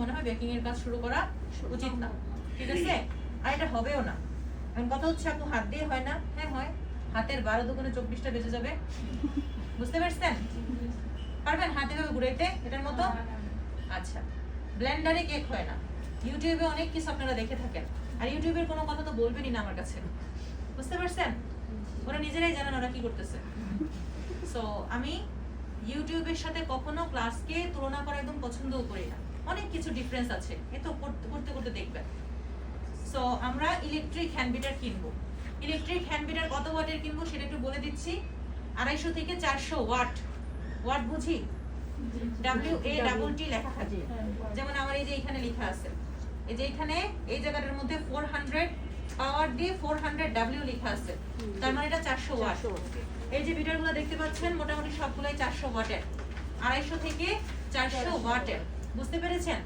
মনে হয় বেকিং এর কাজ শুরু করা উচিত না। ঠিক আছে? আর এটা হবেও না। এখন কথা হচ্ছে আপু হাত দিয়ে হয় না। হ্যাঁ হয়। হাতের বারো দোকানে চব্বিশটা বেজে যাবে। বুঝতে পারছেন? পারবেন হাতে ভাবে ঘুরাইতে? এটার মতো? আচ্ছা। ব্লেন্ডারে কেক হয় না। ইউটিউবে অনেক কিছু আপনারা দেখে থাকেন। আর ইউটিউবের কোনো কথা তো বলবেনই না আমার কাছে। বুঝতে পারছেন? ওরা নিজেরাই জানেন ওরা কি করতেছে। সো আমি ইউটিউবের সাথে কখনো ক্লাসকে তুলনা করা একদম পছন্দও করি না। অনেক কিছু ডিফারেন্স আছে। এ তো করতে করতে করতে দেখবেন। সো আমরা ইলেকট্রিক হ্যান্ড বিটার কিনবো। ইলেকট্রিক হ্যান্ড বিটার কত ওয়াটের কিনবো সেটা একটু বলে দিচ্ছি। আড়াইশো থেকে চারশো ওয়াট। ওয়াট বুঝি? ডাব্লিউ এ ডাবল টি লেখা থাকে। যেমন আমার এই যে এখানে লেখা আছে। এই যে এখানে এই জায়গাটার মধ্যে ফোর হান্ড্রেড পাওয়ার দিয়ে ফোর হান্ড্রেড ডাব্লিউ লেখা আছে। তার মানে এটা চারশো ওয়াট। এই যে বিটারগুলো দেখতে পাচ্ছেন মোটামুটি সবগুলোই চারশো ওয়াটের। আড়াইশো থেকে চারশো ওয়াটের। বুঝতে পেরেছেন?